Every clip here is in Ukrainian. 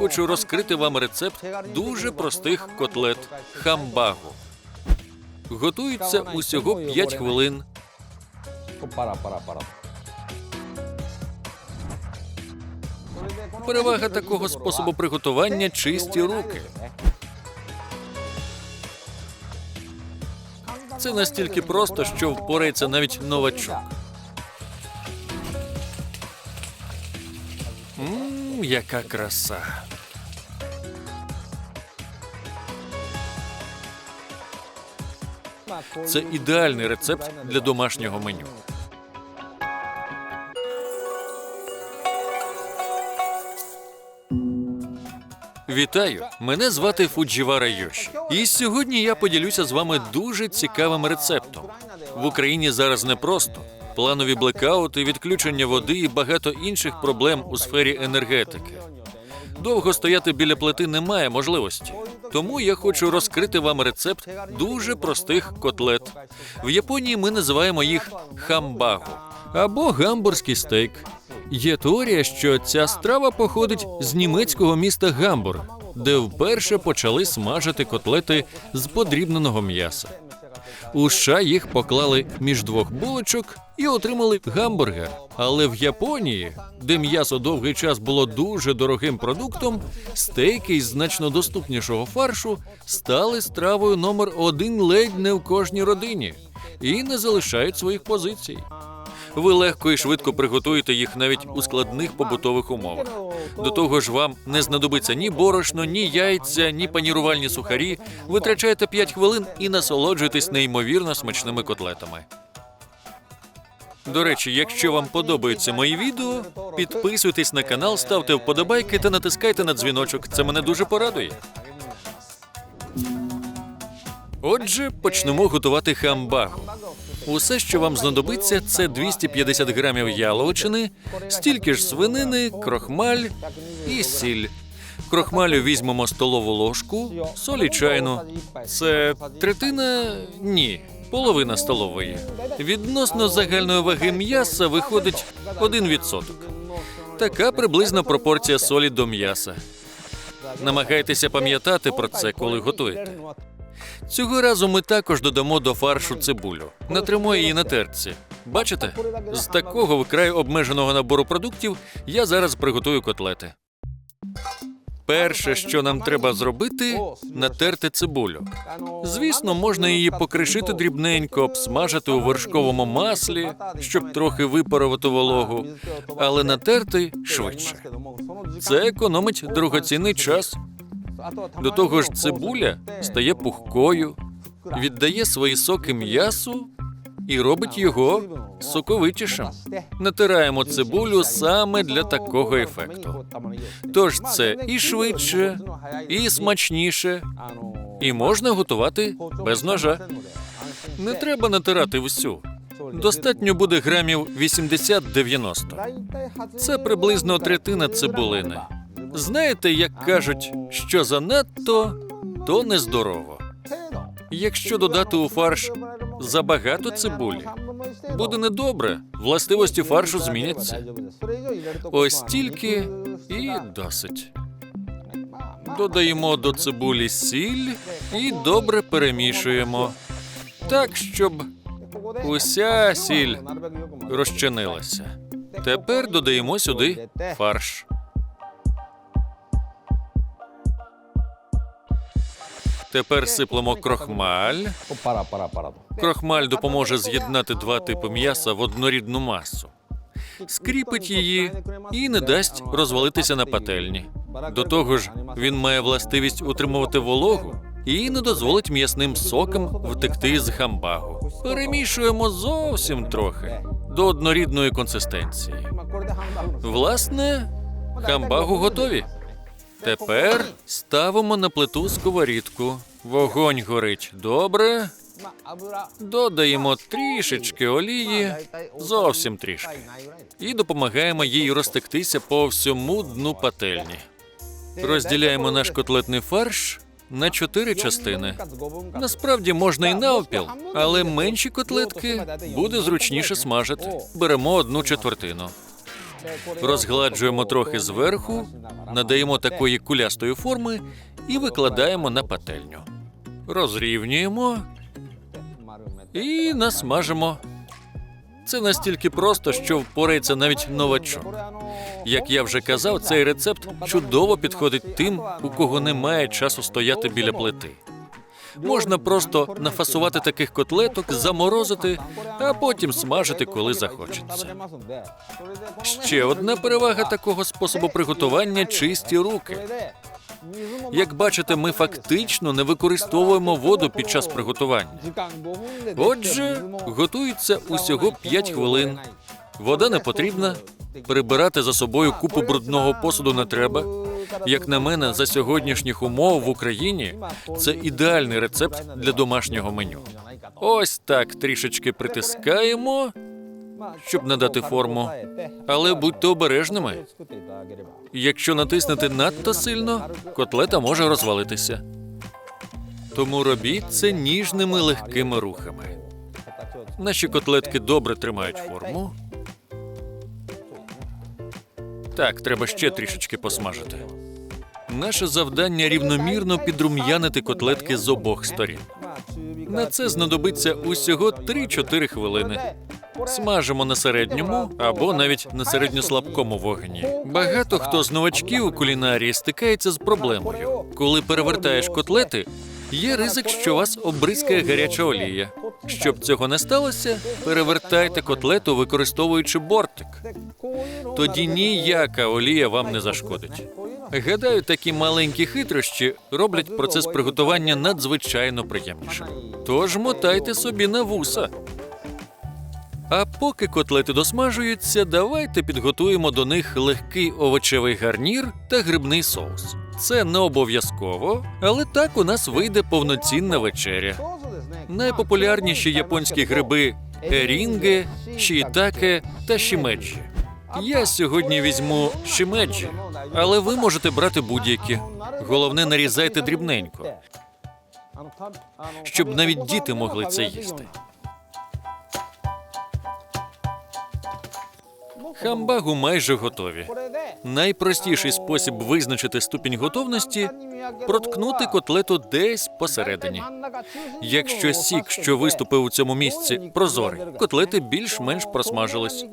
хочу розкрити вам рецепт дуже простих котлет хамбагу. Готуються усього 5 хвилин. Перевага такого способу приготування чисті руки. Це настільки просто, що впорається навіть новачок. Мм, яка краса. Це ідеальний рецепт для домашнього меню. Вітаю! Мене звати Фуджівара Йоші. І сьогодні я поділюся з вами дуже цікавим рецептом. В Україні зараз непросто. Планові блекаути, відключення води і багато інших проблем у сфері енергетики. Довго стояти біля плити немає можливості. Тому я хочу розкрити вам рецепт дуже простих котлет. В Японії ми називаємо їх хамбагу або гамбурзький стейк. Є теорія, що ця страва походить з німецького міста Гамбург, де вперше почали смажити котлети з подрібненого м'яса. У США їх поклали між двох булочок і отримали гамбургер. Але в Японії, де м'ясо довгий час було дуже дорогим продуктом, стейки із значно доступнішого фаршу стали стравою номер один ледь не в кожній родині і не залишають своїх позицій. Ви легко і швидко приготуєте їх навіть у складних побутових умовах. До того ж, вам не знадобиться ні борошно, ні яйця, ні панірувальні сухарі. Витрачайте 5 хвилин і насолоджуйтесь неймовірно смачними котлетами. До речі, якщо вам подобаються мої відео, підписуйтесь на канал, ставте вподобайки та натискайте на дзвіночок. Це мене дуже порадує. Отже, почнемо готувати хамбагу. Усе, що вам знадобиться, це 250 грамів яловичини, стільки ж свинини, крохмаль і сіль. Крохмалю візьмемо столову ложку, солі чайну. Це третина? Ні, половина столової. Відносно загальної ваги м'яса виходить 1%. Така приблизна пропорція солі до м'яса. Намагайтеся пам'ятати про це, коли готуєте. Цього разу ми також додамо до фаршу цибулю. Натримо її на терці. Бачите? З такого вкрай обмеженого набору продуктів я зараз приготую котлети. Перше, що нам треба зробити, натерти цибулю. Звісно, можна її покришити дрібненько, обсмажити у вершковому маслі, щоб трохи випарувати вологу, але натерти швидше. Це економить дорогоцінний час. До того ж, цибуля стає пухкою, віддає свої соки м'ясу і робить його соковитішим. Натираємо цибулю саме для такого ефекту. Тож це і швидше, і смачніше, і можна готувати без ножа. Не треба натирати всю. Достатньо буде грамів 80-90. Це приблизно третина цибулини. Знаєте, як кажуть, що занадто, то нездорово. Якщо додати у фарш забагато цибулі, буде недобре. Властивості фаршу зміняться. Ось тільки і досить. Додаємо до цибулі сіль і добре перемішуємо. Так, щоб уся сіль розчинилася. Тепер додаємо сюди фарш. Тепер сиплемо крохмаль. Крохмаль допоможе з'єднати два типи м'яса в однорідну масу, скріпить її і не дасть розвалитися на пательні. До того ж, він має властивість утримувати вологу і не дозволить м'ясним сокам втекти з хамбагу. Перемішуємо зовсім трохи до однорідної консистенції. Власне, хамбагу готові. Тепер ставимо на плиту сковорідку. Вогонь горить добре. Додаємо трішечки олії, зовсім трішки, і допомагаємо їй розтектися по всьому дну пательні. Розділяємо наш котлетний фарш на чотири частини. Насправді можна і навпіл, але менші котлетки буде зручніше смажити. Беремо одну четвертину. Розгладжуємо трохи зверху, надаємо такої кулястої форми і викладаємо на пательню. Розрівнюємо і насмажимо. Це настільки просто, що впорається навіть новачок. Як я вже казав, цей рецепт чудово підходить тим, у кого немає часу стояти біля плити. Можна просто нафасувати таких котлеток, заморозити, а потім смажити, коли захочеться. Ще одна перевага такого способу приготування чисті руки. Як бачите, ми фактично не використовуємо воду під час приготування. Отже, готується усього 5 хвилин. Вода не потрібна. Прибирати за собою купу брудного посуду не треба. Як на мене, за сьогоднішніх умов в Україні це ідеальний рецепт для домашнього меню. Ось так трішечки притискаємо, щоб надати форму. Але будьте обережними. Якщо натиснете надто сильно, котлета може розвалитися. Тому робіть це ніжними легкими рухами. Наші котлетки добре тримають форму. Так, треба ще трішечки посмажити. Наше завдання рівномірно підрум'янити котлетки з обох сторін. На це знадобиться усього 3-4 хвилини. Смажимо на середньому або навіть на середньослабкому вогні. Багато хто з новачків у кулінарії стикається з проблемою. Коли перевертаєш котлети, є ризик, що вас обризкає гаряча олія. Щоб цього не сталося, перевертайте котлету, використовуючи бортик. Тоді ніяка олія вам не зашкодить. Гадаю, такі маленькі хитрощі роблять процес приготування надзвичайно приємнішим. Тож мотайте собі на вуса. А поки котлети досмажуються, давайте підготуємо до них легкий овочевий гарнір та грибний соус. Це не обов'язково, але так у нас вийде повноцінна вечеря. Найпопулярніші японські гриби ерінге, шіїтаке та шімеджі. Я сьогодні візьму шімеджі, але ви можете брати будь-які. Головне, нарізайте дрібненько, щоб навіть діти могли це їсти. Хамбагу майже готові. Найпростіший спосіб визначити ступінь готовності проткнути котлету десь посередині. Якщо сік, що виступив у цьому місці, прозорий, котлети більш-менш просмажились.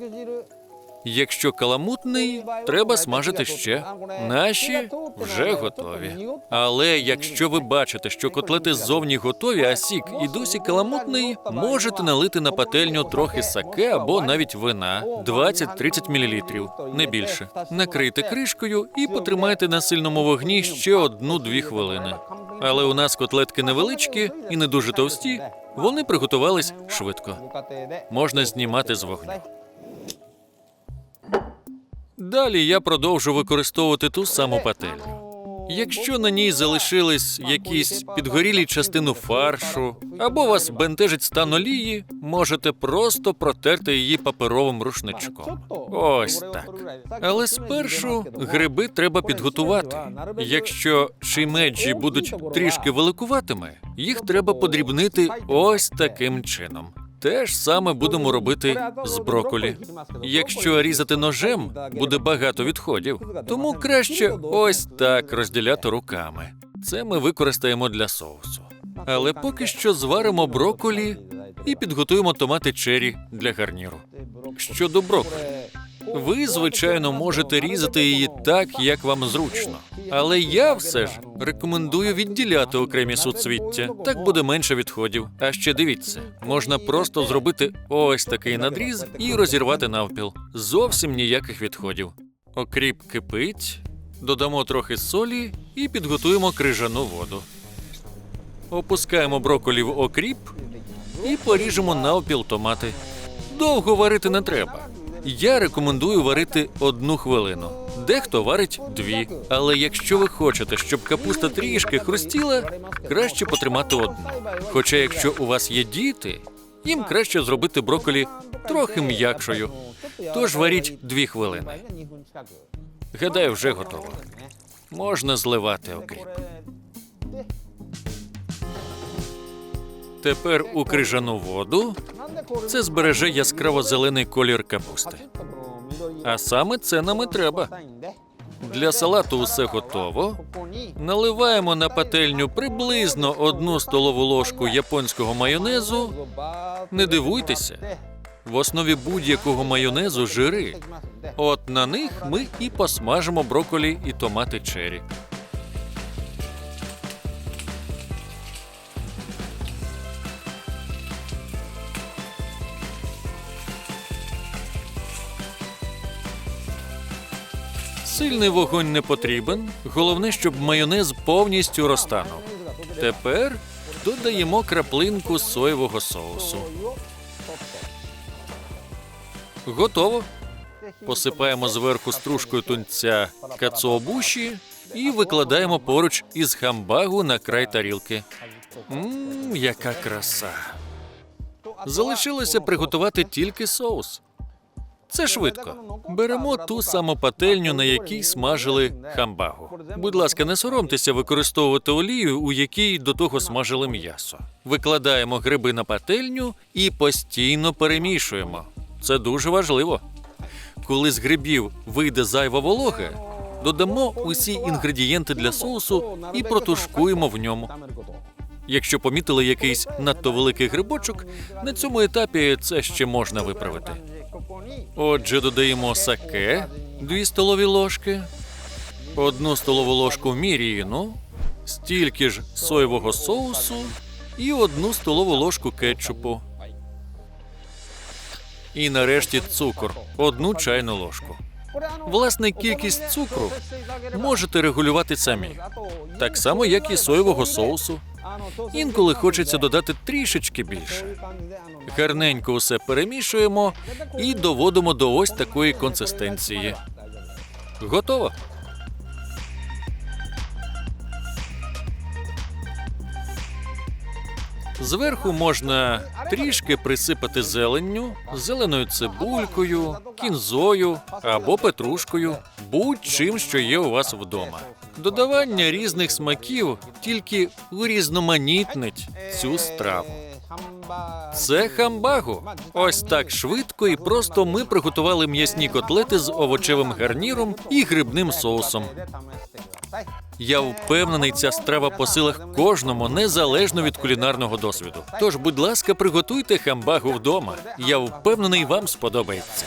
Якщо каламутний, треба смажити ще. Наші вже готові. Але якщо ви бачите, що котлети ззовні готові, а сік і досі каламутний, можете налити на пательню трохи саке або навіть вина 20-30 мл, не більше. Накрийте кришкою і потримайте на сильному вогні ще одну-дві хвилини. Але у нас котлетки невеличкі і не дуже товсті. Вони приготувались швидко. Можна знімати з вогню. Далі я продовжу використовувати ту саму пательню. Якщо на ній залишились якісь підгорілі частину фаршу, або вас бентежить стан олії, можете просто протерти її паперовим рушничком. Ось так. Але спершу гриби треба підготувати. Якщо шимеджі будуть трішки великуватими, їх треба подрібнити ось таким чином. Те ж саме будемо робити з броколі. Якщо різати ножем, буде багато відходів, тому краще ось так розділяти руками. Це ми використаємо для соусу. Але поки що зваримо броколі і підготуємо томати чері для гарніру. Щодо броколі, ви, звичайно, можете різати її так, як вам зручно. Але я все ж рекомендую відділяти окремі суцвіття. Так буде менше відходів. А ще дивіться, можна просто зробити ось такий надріз і розірвати навпіл. Зовсім ніяких відходів. Окріп кипить, додамо трохи солі і підготуємо крижану воду. Опускаємо броколі в окріп і поріжемо навпіл томати. Довго варити не треба. Я рекомендую варити одну хвилину. Дехто варить дві. Але якщо ви хочете, щоб капуста трішки хрустіла, краще потримати одну. Хоча, якщо у вас є діти, їм краще зробити броколі трохи м'якшою. Тож варіть дві хвилини. Гадаю, вже готово. Можна зливати окріп. Тепер у крижану воду це збереже яскраво зелений колір капусти. А саме це нам і треба. Для салату усе готово. Наливаємо на пательню приблизно одну столову ложку японського майонезу. Не дивуйтеся, в основі будь-якого майонезу жири. От на них ми і посмажимо броколі і томати чері. Сильний вогонь не потрібен. Головне, щоб майонез повністю розтанув. Тепер додаємо краплинку соєвого соусу. Готово. Посипаємо зверху стружкою тунця кацуобуші і викладаємо поруч із хамбагу на край тарілки. Мм, яка краса. Залишилося приготувати тільки соус. Це швидко. Беремо ту саму пательню, на якій смажили хамбагу. Будь ласка, не соромтеся використовувати олію, у якій до того смажили м'ясо. Викладаємо гриби на пательню і постійно перемішуємо. Це дуже важливо. Коли з грибів вийде зайва волога, додамо усі інгредієнти для соусу і протушкуємо в ньому. Якщо помітили якийсь надто великий грибочок, на цьому етапі це ще можна виправити. Отже, додаємо саке 2 столові ложки, одну столову ложку міріну, стільки ж соєвого соусу і одну столову ложку кетчупу. І нарешті цукор одну чайну ложку. Власне, кількість цукру можете регулювати самі, так само, як і соєвого соусу. Інколи хочеться додати трішечки більше. Гарненько усе перемішуємо і доводимо до ось такої консистенції. Готово. Зверху можна трішки присипати зеленню, зеленою цибулькою, кінзою або петрушкою, будь-чим, що є у вас вдома. Додавання різних смаків тільки урізноманітнить цю страву. Це хамбагу. Ось так швидко і просто ми приготували м'ясні котлети з овочевим гарніром і грибним соусом. Я впевнений, ця страва по силах кожному незалежно від кулінарного досвіду. Тож, будь ласка, приготуйте хамбагу вдома. Я впевнений, вам сподобається.